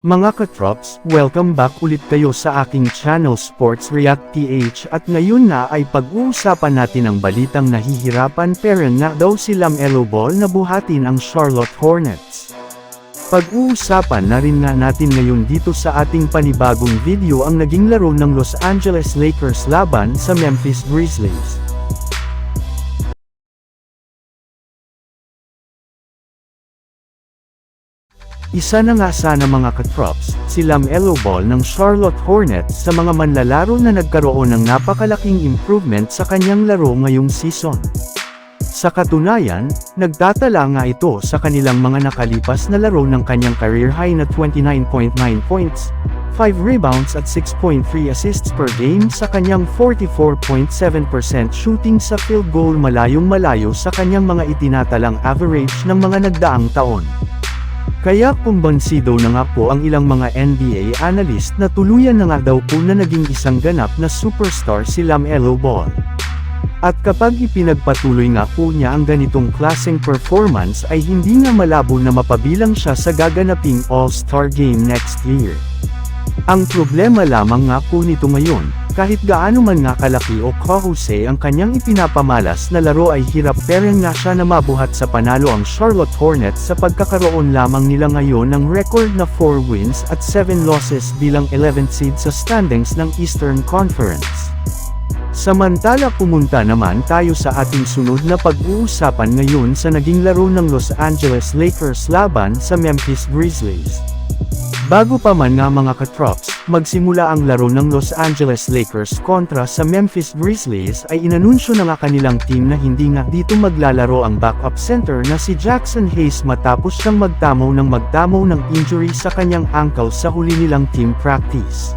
Mga katrops, welcome back ulit kayo sa aking channel Sports React PH at ngayon na ay pag-uusapan natin ang balitang nahihirapan pero na daw si Lamelo Ball na buhatin ang Charlotte Hornets. Pag-uusapan na rin nga natin ngayon dito sa ating panibagong video ang naging laro ng Los Angeles Lakers laban sa Memphis Grizzlies. Isa na nga sana mga katrops, si Lamelo Ball ng Charlotte Hornets sa mga manlalaro na nagkaroon ng napakalaking improvement sa kanyang laro ngayong season. Sa katunayan, nagtatala nga ito sa kanilang mga nakalipas na laro ng kanyang career high na 29.9 points, 5 rebounds at 6.3 assists per game sa kanyang 44.7% shooting sa field goal malayong malayo sa kanyang mga itinatalang average ng mga nagdaang taon. Kaya kumbansido na nga po ang ilang mga NBA analyst na tuluyan na nga daw po na naging isang ganap na superstar si Lamelo Ball. At kapag ipinagpatuloy nga po niya ang ganitong klaseng performance ay hindi nga malabo na mapabilang siya sa gaganaping All-Star Game next year. Ang problema lamang nga po nito ngayon, kahit gaano man nga kalaki o kahuse ang kanyang ipinapamalas na laro ay hirap pero nga siya na mabuhat sa panalo ang Charlotte Hornets sa pagkakaroon lamang nila ngayon ng record na 4 wins at 7 losses bilang 11th seed sa standings ng Eastern Conference. Samantala pumunta naman tayo sa ating sunod na pag-uusapan ngayon sa naging laro ng Los Angeles Lakers laban sa Memphis Grizzlies. Bago pa man nga mga katrops, magsimula ang laro ng Los Angeles Lakers kontra sa Memphis Grizzlies ay inanunsyo na nga kanilang team na hindi nga dito maglalaro ang backup center na si Jackson Hayes matapos siyang magtamaw ng magtamaw ng injury sa kanyang ankle sa huli nilang team practice.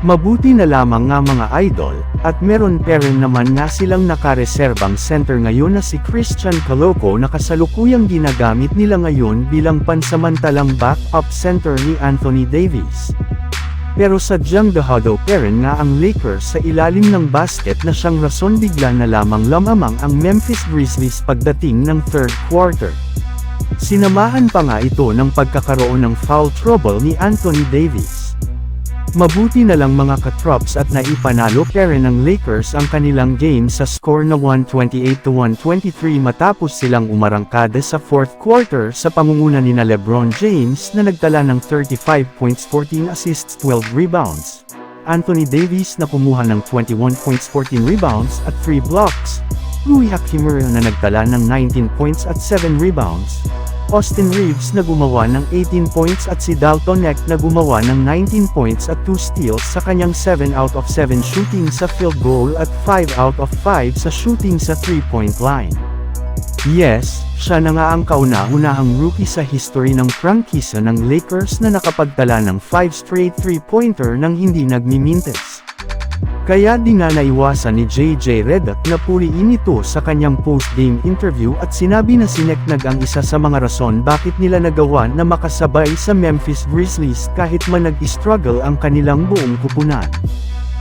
Mabuti na lamang nga mga idol, at meron pa rin naman nga silang nakareserbang center ngayon na si Christian Caloco na kasalukuyang ginagamit nila ngayon bilang pansamantalang backup center ni Anthony Davis. Pero sadyang dahado pa rin nga ang Lakers sa ilalim ng basket na siyang rason bigla na lamang lamamang ang Memphis Grizzlies pagdating ng third quarter. Sinamahan pa nga ito ng pagkakaroon ng foul trouble ni Anthony Davis. Mabuti na lang mga katrops at naipanalo pa rin ng Lakers ang kanilang game sa score na 128-123 matapos silang umarangkada sa fourth quarter sa pangunguna ni na Lebron James na nagtala ng 35 points 14 assists 12 rebounds. Anthony Davis na kumuha ng 21 points 14 rebounds at 3 blocks. Rui Hachimura na nagtala ng 19 points at 7 rebounds. Austin Reeves na gumawa ng 18 points at si Dalton Neck na gumawa ng 19 points at 2 steals sa kanyang 7 out of 7 shooting sa field goal at 5 out of 5 sa shooting sa 3-point line. Yes, siya na nga ang kauna-unahang rookie sa history ng prangkisa ng Lakers na nakapagtala ng 5 straight 3-pointer nang hindi nagmimintes. Kaya di nga naiwasan ni JJ Redick na puliin ito sa kanyang post-game interview at sinabi na si Neknag ang isa sa mga rason bakit nila nagawa na makasabay sa Memphis Grizzlies kahit man nag-struggle ang kanilang buong kupunan.